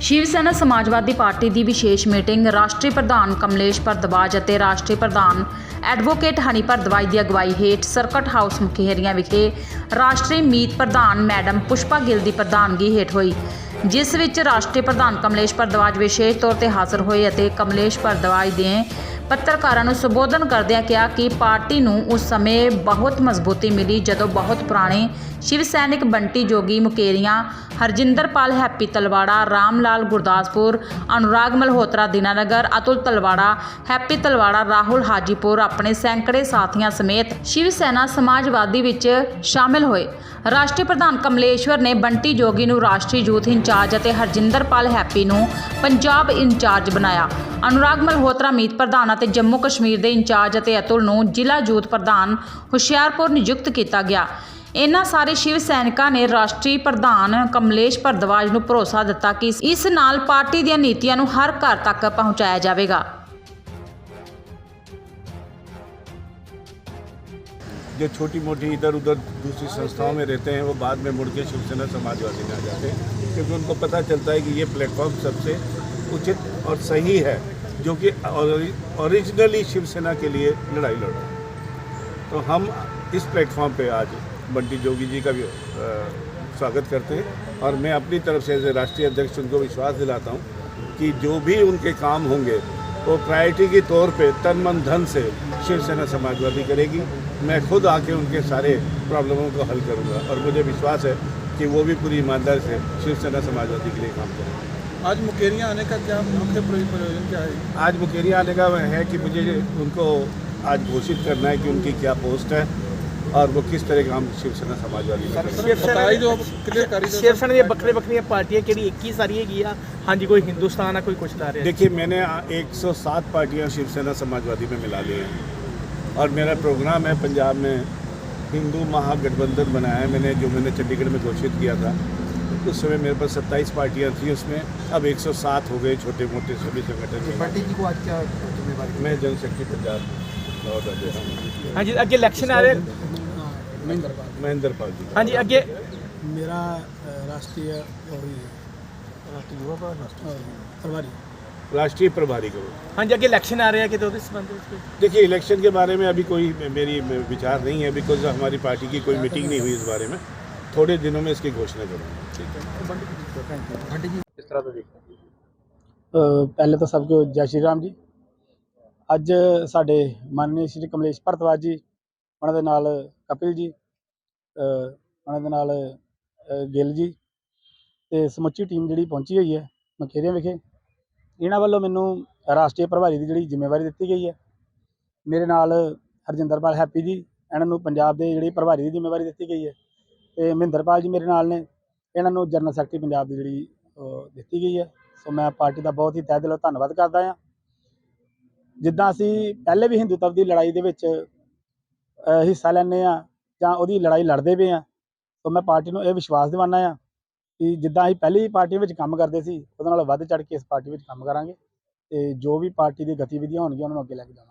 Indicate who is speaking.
Speaker 1: ਸ਼ਿਵ ਸੈਨਾ ਸਮਾਜਵਾਦੀ party ਦੀ ਵਿਸ਼ੇਸ਼ meeting, ਰਾਸ਼ਟਰੀ ਪ੍ਰਧਾਨ ਕਮਲੇਸ਼ ਭਰਦਵਾਜ ਅਤੇ ਰਾਸ਼ਟਰੀ ਪ੍ਰਧਾਨ ਐਡਵੋਕੇਟ ਹਨੀ ਭਰਦਵਾਜ ਦੀ ਅਗਵਾਈ ਹੇਠ ਸਰਕਟ ਹਾਊਸ ਮੁਖੇਰੀਆਂ ਵਿਖੇ ਰਾਸ਼ਟਰੀ ਮੀਤ ਪ੍ਰਧਾਨ ਮੈਡਮ ਪੁਸ਼ਪਾ ਗਿੱਲ ਦੀ ਪ੍ਰਧਾਨਗੀ ਹੇਠ ਹੋਈ, ਜਿਸ ਵਿੱਚ ਰਾਸ਼ਟਰੀ ਪ੍ਰਧਾਨ ਕਮਲੇਸ਼ ਭਰਦਵਾਜ ਵਿਸ਼ੇਸ਼ ਤੌਰ ਤੇ ਹਾਜ਼ਰ ਹੋਏ ਅਤੇ ਕਮਲੇਸ਼ ਭਰਦਵਾਜ ਦੇ ਪੱਤਰਕਾਰਾਂ ਨੂੰ ਸੰਬੋਧਨ ਕਰਦਿਆਂ ਕਿਹਾ ਕਿ ਪਾਰਟੀ ਨੂੰ ਉਸ ਸਮੇਂ ਬਹੁਤ ਮਜ਼ਬੂਤੀ ਮਿਲੀ ਜਦੋਂ ਬਹੁਤ ਪੁਰਾਣੇ ਸ਼ਿਵ ਸੈਨਿਕ ਬੰਟੀ ਜੋਗੀ ਮੁਕੇਰੀਆਂ ਹਰਜਿੰਦਰਪਾਲ ਹੈਪੀ ਤਲਵਾੜਾ, ਰਾਮ ਲਾਲ ਗੁਰਦਾਸਪੁਰ, ਅਨੁਰਾਗ ਮਲਹੋਤਰਾ, ਦਿਨਾਨਗਰ, ਅਤੁਲ ਤਲਵਾੜਾ, ਹੈਪੀ ਤਲਵਾੜਾ, ਰਾਹੁਲ ਹਾਜੀਪੁਰ ਆਪਣੇ ਸੈਂਕੜੇ ਸਾਥੀਆਂ ਸਮੇਤ ਸ਼ਿਵ ਸੈਨਾ ਸਮਾਜਵਾਦੀ ਵਿੱਚ ਸ਼ਾਮਿਲ ਹੋਏ। ਰਾਸ਼ਟਰੀ ਪ੍ਰਧਾਨ ਕਮਲੇਸ਼ਵਰ ਨੇ ਬੰਟੀ ਜੋਗੀ ਨੂੰ ਰਾਸ਼ਟਰੀ ਯੂਥ ਇੰਚਾਰਜ ਅਤੇ ਹਰਜਿੰਦਰਪਾਲ ਹੈਪੀ ਨੂੰ ਪੰਜਾਬ ਇੰਚਾਰਜ ਬਣਾਇਆ। ਅਨੁਰਾਗ ਮਲਹੋਤਰਾ ਮੀਤ ਪ੍ਰਧਾਨ ਅਤੇ ਜੰਮੂ ਕਸ਼ਮੀਰ ਦੇ ਇੰਚਾਰਜ ਅਤੇ ਅਤੁਲ ਨੂੰ ਜ਼ਿਲ੍ਹਾ ਯੂਥ ਪ੍ਰਧਾਨ ਹੁਸ਼ਿਆਰਪੁਰ ਨਿਯੁਕਤ ਕੀਤਾ ਗਿਆ ਇਨ੍ਹਾਂ ਸਾਰੇ ਸ਼ਿਵ ਸੈਨਿਕਾਂ ਨੇ ਰਾਸ਼ਟਰੀ ਪ੍ਰਧਾਨ ਕਮਲੇਸ਼ ਭਰਦਵਾਜ ਨੂੰ ਭਰੋਸਾ ਦਿੱਤਾ ਕਿ ਇਸ ਨਾਲ ਪਾਰਟੀ ਦੀਆਂ ਨੀਤੀਆਂ ਨੂੰ ਹਰ ਘਰ ਤੱਕ ਪਹੁੰਚਾਇਆ ਜਾਵੇਗਾ
Speaker 2: जो छोटी मोटी इधर उधर दूसरी संस्थाओं में रहते हैं वो बाद में मुड़ के शिवसेना समाजवादी में आ जाते हैं क्योंकि उनको पता चलता है कि ये प्लेटफॉर्म सबसे उचित और सही है जो कि ओरिजिनली शिवसेना के लिए लड़ाई लड़ रहा है। तो हम इस प्लेटफॉर्म पे आज बंटी जोगी जी का भी स्वागत करते हैं। और मैं अपनी तरफ़ से एज ए राष्ट्रीय अध्यक्ष उनको विश्वास दिलाता हूँ कि जो भी उनके काम होंगे, वो प्रायोरिटी के तौर पे तन मन धन से शिवसेना समाजवादी करेगी। मैं खुद आके उनके सारे प्रॉब्लमों को हल करूँगा और मुझे विश्वास है कि वो भी पूरी ईमानदारी से शिवसेना समाजवादी के लिए काम करेंगे।
Speaker 3: आज मुकेरिया आने का क्या मुख्य प्रयोजन क्या है?
Speaker 2: आज मुकेरिया आने का है कि मुझे उनको आज घोषित करना है कि उनकी क्या पोस्ट है और वो किस तरह का हम शिवसेना समाजवादी
Speaker 4: शिवसेना ये बकरे बकरियाँ पार्टियाँ केड़ी इक्कीस आ रही है या? हाँ जी कोई हिंदुस्तान है कोई कुछ ना रहे
Speaker 2: देखिए मैंने 107 पार्टियाँ शिवसेना समाजवादी में मिला ली हैं और मेरा प्रोग्राम है पंजाब में हिंदू महागठबंधन बनाया है मैंने जो मैंने चंडीगढ़ में घोषित किया था। उस समय मेरे पास 27 पार्टियाँ थी उसमें। अब 107 हो गए छोटे मोटे सभी संगठन
Speaker 3: पार्टी को आज क्या
Speaker 2: मैं जनशक्ति शक्ति हाँ। जी
Speaker 4: अगे इलेक्शन आ रहे महेंद्रपाल।
Speaker 2: जी। हाँ जी
Speaker 4: अगे
Speaker 5: मेरा राष्ट्रीय राष्ट्रीय युवा प्रभारी।
Speaker 2: राष्ट्रीय प्रभारी
Speaker 4: हाँ जी अगर इलेक्शन आ रहे हैं कि तो
Speaker 2: देखिए इलेक्शन के बारे में अभी कोई मेरी विचार नहीं है बिकॉज़ हमारी पार्टी की कोई मीटिंग नहीं हुई इस बारे में। थोड़े दिनों में इसकी घोषणा करूँगा।
Speaker 5: ठीक है। किस तरह से देखते हैं? ਪਹਿਲੇ ਤਾਂ ਸਭ ਕੋ ਜੈ ਸ਼੍ਰੀ ਰਾਮ ਜੀ ਅੱਜ ਸਾਡੇ ਮਾਨਨੀ ਸ਼੍ਰੀ ਕਮਲੇਸ਼ ਭਰਤਵਾਜ ਜੀ ਉਹਨਾਂ ਦੇ ਨਾਲ ਕਪਿਲ ਜੀ ਉਹਨਾਂ ਦੇ ਨਾਲ ਗਿੱਲ ਜੀ ਤੇ ਸਮੁੱਚੀ ਟੀਮ ਜਿਹੜੀ ਪਹੁੰਚੀ ਹੋਈ ਹੈ ਮਖੇਰੀਆਂ ਵਿਖੇ ਇਹਨਾਂ ਵੱਲੋਂ ਮੈਨੂੰ ਰਾਸ਼ਟਰੀ ਪ੍ਰਭਾਰੀ ਦੀ ਜਿਹੜੀ ਜ਼ਿੰਮੇਵਾਰੀ ਦਿੱਤੀ ਗਈ ਹੈ ਮੇਰੇ ਨਾਲ ਹਰਜਿੰਦਰਪਾਲ ਹੈਪੀ ਜੀ ਇਹਨਾਂ ਨੂੰ ਪੰਜਾਬ ਦੇ ਜਿਹੜੀ ਪ੍ਰਭਾਰੀ ਦੀ ਜ਼ਿੰਮੇਵਾਰੀ ਦਿੱਤੀ ਗਈ ਹੈ ਤੇ ਮਹਿੰਦਰਪਾਲ ਜੀ ਮੇਰੇ ਨਾਲ ਨੇ। ਇਹਨਾਂ ਨੂੰ ਜਨਰਲ ਸੈਕਟਰੀ ਪੰਜਾਬ ਦੀ ਜਿਹੜੀ ਦਿੱਤੀ ਗਈ ਹੈ। ਸੋ ਮੈਂ ਪਾਰਟੀ ਦਾ ਬਹੁਤ ਹੀ ਤਹਿ ਦਿਲੋਂ ਧੰਨਵਾਦ ਕਰਦਾ ਹਾਂ। ਜਿੱਦਾਂ ਅਸੀਂ ਪਹਿਲੇ ਵੀ ਹਿੰਦੂਤਵ ਦੀ ਲੜਾਈ ਦੇ ਵਿੱਚ ਹਿੱਸਾ ਲੈਂਦੇ ਆ ਜਾਂ ਉਹਦੀ ਲੜਾਈ ਲੜਦੇ ਪਏ ਆ ਸੋ ਮੈਂ ਪਾਰਟੀ ਨੂੰ ਇਹ ਵਿਸ਼ਵਾਸ ਦਿਵਾਨਾ ਆ ਕਿ ਜਿੱਦਾਂ ਅਸੀਂ ਪਹਿਲੀ ਪਾਰਟੀ ਵਿੱਚ ਕੰਮ ਕਰਦੇ ਸੀ, ਉਹਦੇ ਨਾਲ ਵੱਧ ਚੜ ਕੇ ਇਸ ਪਾਰਟੀ ਵਿੱਚ ਕੰਮ ਕਰਾਂਗੇ ਤੇ ਜੋ ਵੀ ਪਾਰਟੀ ਦੀ ਗਤੀਵਿਧੀਆਂ ਹੋਣਗੀਆਂ, ਉਹਨਾਂ ਨੂੰ ਅੱਗੇ ਲੈ ਕੇ ਜਾਵਾਂਗੇ।